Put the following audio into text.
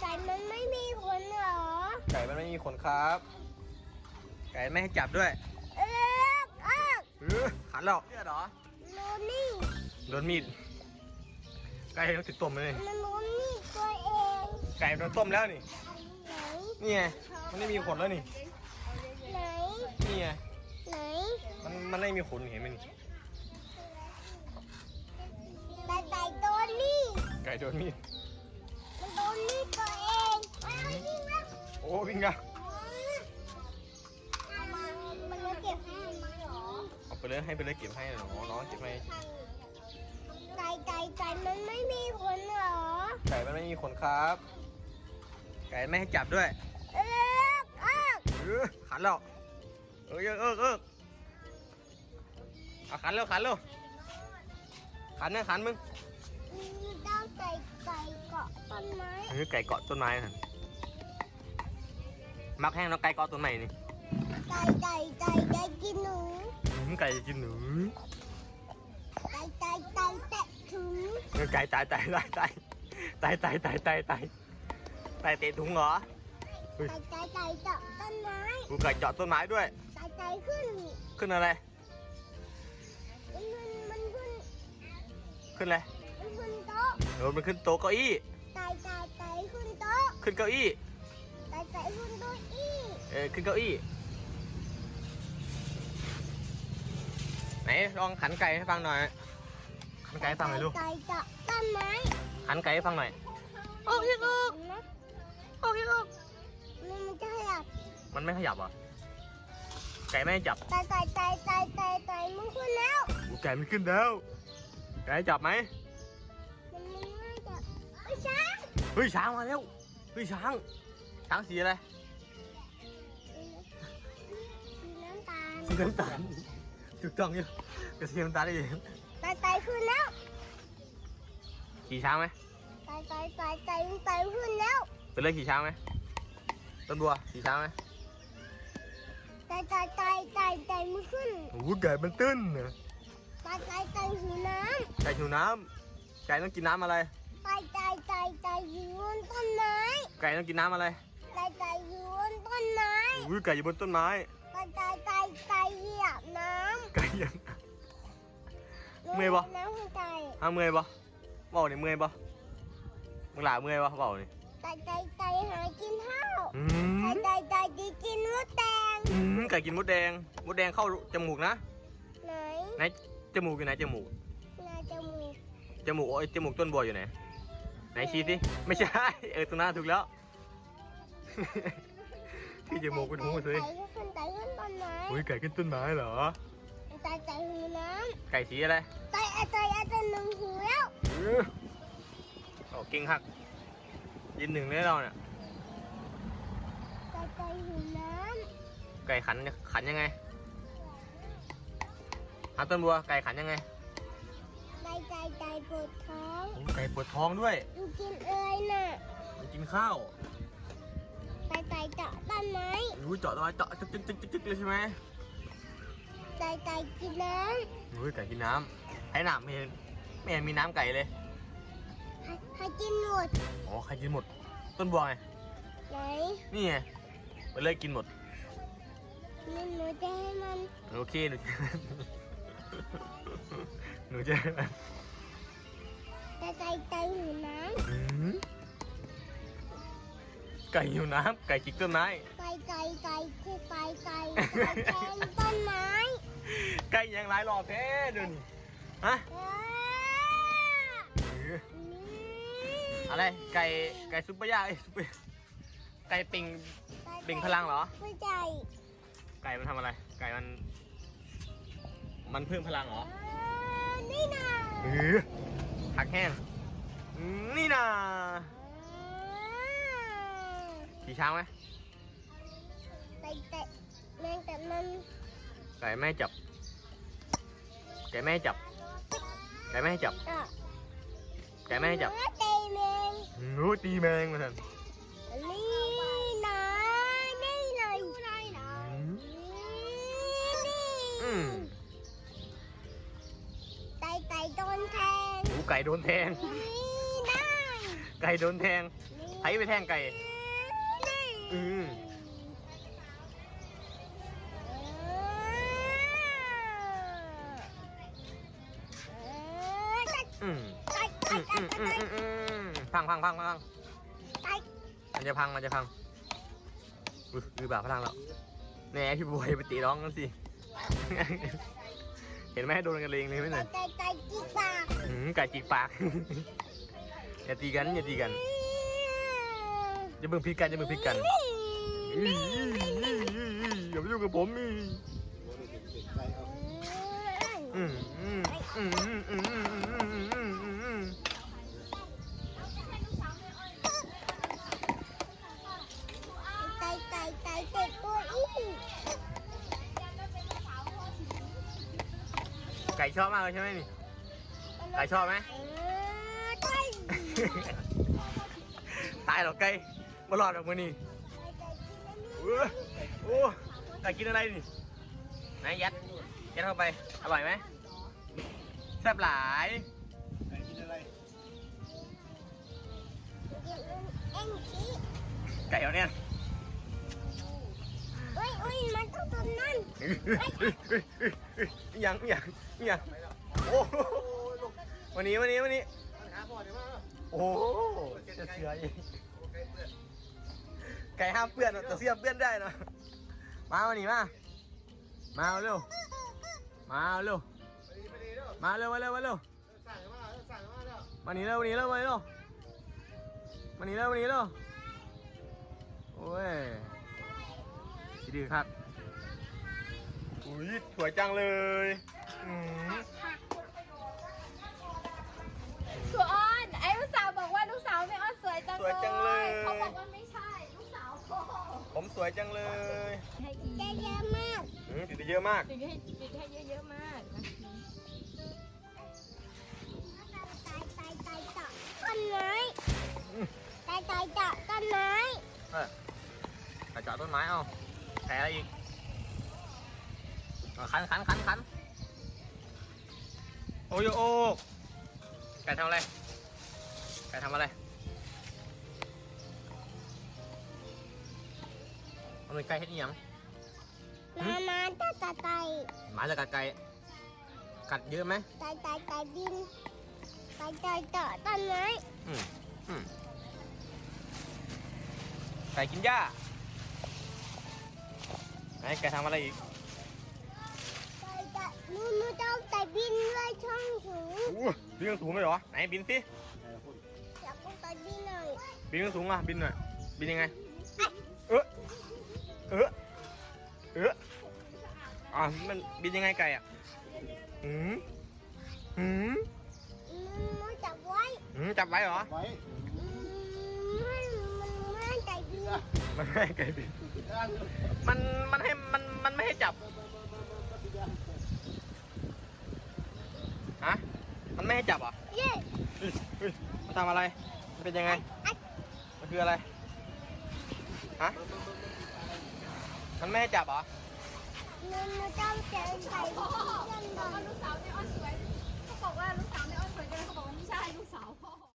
ไก่มันไม่มีขนเหรอ ไก่มันไม่มีขนครับ ไก่ไม่ให้จับด้วยเอ๊ะเอ๊ะเออขันแล้วเลือดเหรอโนนี่โดนมีด ไก่ต้องติดต้มเลย มันโนนี่ตัวเองไก่โดนต้มแล้วนี่ ไหนนี่ไง มันไม่มีขนแล้วนี่ ไหนนี่ไง ไหนมันมันไม่มีขนเห็นไหมนี่ ไก่ไก่ตัวนี้ไก่โดนมีด มันโดนนี่ตัวเองไม่เอาจริงนะโอ้วิ่งอะเอามามันจะเก็บให้มันไหมหรอเอาไปเลยให้ไปเลยเก็บให้หนูน้องเก็บให้ไก่ไก่ไก่มันไม่มีขนเหรอไก่มันไม่มีขนครับ ไก่ไม่ให้จับด้วย เอ๊ะเอ๊ะเออขันแล้วเออเออเออเออเอาขันแล้วขันแล้วขันนะขันมึงเจ้า ไก่ไก่เกาะต้นไม้เออไก่เกาะต้นไม้น่ะมักแห้งแล้วไก่เกาะต้นไม้นี่ไก่ไก่ไก่ไก่กินหนูอืมไก่กินหนูไก่ไก่ไก่แตะถุงเออไก่ตายตายตายตายตายตายตายตายตายตายเตะถุงเหรอไก่ไก่ไก่เจาะต้นไม้กูไก่เจาะต้นไม้ด้วยไก่ไก่ขึ้นขึ้นอะไร มันมันมันขึ้นขึ้นอะไร มันขึ้นโต๊ะเออมันขึ้นโต๊ะเก้าอี้ไก่ไก่ไก่ขึ้นโต๊ะขึ้นเก้าอี้ไก่ไก่ขึ้นโต๊ะอี้เออขึ้นเก้าอี้ไหนลองขันไก่ให้ฟังหน่อยขันไก่ให้ฟังหน่อยลูกไก่เจาะต้นไม้ขันไก่ให้ฟังหน่อยโอ้ยลูกนะโอเคลูกมันมันจะขยับมันไม่ขยับเหรอะไก่ไม่ให้จับไก่ไก่ไก่ไก่ไก่ไก่มันขึ้นแล้วโอ้ไก่มันขึ้นแล้วไก่ให้จับไหม ช้างเฮ้ยช้างมาแล้วเฮ้ยช้าง ช้างสีอะไรสีน้ำตาลสีน้ำตาลถูกต้องอยู่กับสีน้ำตาลได้ยังไก่ไก่ขึ้นแล้วขี่ช้างไหมไก่ไก่ไก่ไก่ไก่ขึ้นแล้วไปเลยขี่ช้างไหมต้นบัวขี่ช้างไหมไก่ไก่ไก่ไก่ไก่มันขึ้นโอ้ไก่มันตื้นนะไก่ไก่ไก่หิวน้ไก่หิวน้ำไก่ต้องกินน้ำอะไรำ ไก่ไก่ไก่ไก่อยู่บนต้นไม้ไก่ต้องกินน้ำอะไรไก่ไก่อยู่บนต้นไม้อุ้ยไก่อยู่บนต้นไม้ไก่ไก่ไก่ไก่เหยียบน้ไก่ยังำเมื่อยปะ น้ำให้ไก่อ้าวเมื่อยปะเบาเนี่ยเมื่อยปะมึงหลาเมื่อยปะเบาเนี่ยไก่ไก่ไก่หากินข้าวอืไก่มไก่ไก่จะกินมดแดงอืมไก่กินมดแดงมดแดงเข้าจมูกนะไหนไหนจมูกอยู่ไหนจมูกหน้าจมูกจมูกโอ้ยจมูกต้นบัวอยู่ไหนไห นชี้สิไม่ใช่ เออตรงหน้าถูกแล้วที่จมูกเป็นหูสิไก่ขึ้นไก่ขึ้นต้นไม้อุ้ยไก่ขึ้นต้นไม้เหรอไก่ไก่หิวน้ไก่สีอะไรำไก่ไก่อาจจะหนึ่งหิวแล้วเออโอ้เก่งหักยินหนึ่งเลยเราเนี่ยไก่ไก่หิวน้ไก่ขันขันยังไงหาต้นบัวไก่ขันยังไงำไก่ไก่ไก่ปวดท้องโอ้ไก่ปวดท้องด้วยดูกินเอ้ยน่ะมันกินข้าวไก่ไก่เจาะต้นไม้อุ้ยเจาะตัวเจาะจึ๊กจึ๊กจึ๊กจึ๊กเลยใช่ไหมไก่ไก่กินน้อุ้ยไก่กินน้ำให้น้ำไม่เห็นไม่เห็นมีน้ำไก่เลยำให้ให้กินหมดอ๋อใครกินหมด ต้นบัวไงไหนนี่ไงไปเลยกินหมดนี่หนูจะให้มันโอเคหนูจะ หนูจะไก่ไก่ไก่หิวน้อืมไก่หิวน้ำไก่จิกต้นไม้ำไก่ไก่ไก่คือไก่ไก่ไก่แทงต้นไม้ไก่ยังหลายรอบแท้เดี๋ยวนี้ฮะเอ้ยเอออะไร ไก่ ไก่ซุปเปอร์ย่าเอ้ยซุปเปอร์ไก่ปิง เบ่งพลังเหรอ ไม่ใช่ไก่มันทำอะไร ไก่มัน มันเพิ่มพลังเหรอ เอ้ย นี่นะเออผักแห้งอืมนี่นะขี่ช้างไหมไก่เตะแมงแต่มันไก่ไม่ให้จับ ไก่ไม่ให้จับ ไก่ไม่ให้จับ อะไก่ไม่ให้จับเนื้อเตะแมงหนูตีแมงมาทันนี่นะนี่เลยนี่นะอืมนี่อืมไก่ไก่โดนแทงหูไก่โดนแทง นี่ได้ไก่โดนแทงนี่ไผไปแทงไก่อืมอืมอืมอืมอืมอืมอืมพังพังพังพังมันจะพังมันจะพังอุ้ยอือแบบพลังแล้วแหน่พี่บวยไปตีร้องกันสิเห็นไหมโดนกันเลงเลยไหมเนี่ยไก่จีกปากหืมไก่จีกปาก อย่าตีกันอย่าตีกันอย่าเบิ่งพิกันอย่าเบิ่งพิกันอย่าไปยุ่งกับผมนี่อืมอืมอืมอืมอืม ชอบมากเลยใช่ไหมนี่ไก่ชอบไหมตายหรอกไก่มารอดออกมานี่เอ้อโอ้ไก่กินอะไรนี่ไหนยัดยัดเข้าไปอร่อยไหมแซ่บหลายไก่กินอะไรไก่เอาเนี่ย ยังยังยังโอ้โหวันนี้วันนี้วันนี้หาพอเดี๋ยวมาโอ้โหเสือเสืออีกไก่ห้ามเปื้อนแต่เสื้อเปื้อนได้นะมาวันนี้มา มาเร็ว มาเร็ว มาเร็วมาเร็วมาเร็วมาสั่งมาเด้อมานี่เร็วมานี่เร็วมานี่เร็วมาหนีเร็วมานี่เร็วโอ้ยดีดีครับ อุ้ยสวยจังเลยอืมครูอ้อนไอ้ลูกสาวบอกว่าลูกสาวไม่อ้อนสวยจังสวยจังเลยเขาบอกว่าไม่ใช่ลูกสาวพ่อผมสวยจังเลยให้อีเยอะมากอืมติดได้เยอะมาก ติดให้ติดให้เยอะๆมากนะตายตายตายต่อต้นไม้ตายตายต่อต้นไม้เออไปเจาะต้นไม้เอาแผลอะไรอีกเอา คันคันคันคันโอ้ยโอ้ไก่ทำอะไร ไก่ทำอะไรมันเป็นไก่เฮ็ดอีหยังมามาตายตายตายหมาจะกัดไก่ กัดเยอะไหมตายตายตายดินตายตายต่อต้นไม้อืมอืมไก่กินหญ้าไหนไก่ทำอะไรอีกตายตายนู่นนู่นต้องตายบินเลยช่องสูงอู้บินสูงเลยเหรอ ไหนบินสิไก่พุ่นอยากต้องตายบินเลยบินสูงอะ บินหน่อย บินยังไง เออเออเอออะมันบินยังไงไก่อะหืมหืมมันจับไว้หืมจับไว้เหรอ ไว้มันมันไม่ตายบินมันไม่ให้ไก่บิน มัน มันให้ มัน มันไม่ให้จับ ฮะ มันไม่ให้จับเหรอะเย้เฮ้ยเฮ้ยมันทำอะไร มันเป็นยังไง มันคืออะไร ฮะ มันไม่ให้จับเหรอนู่นนู่นต้องเจอไก่พ่อ เพื่อนบอกก่อว่านลูกสาวไม่อ้อนสวยเขาบอกว่าลูกสาวไม่อ้อนสวยกันเขาบอกว่าไม่ใช่ลูกสาวพ่อ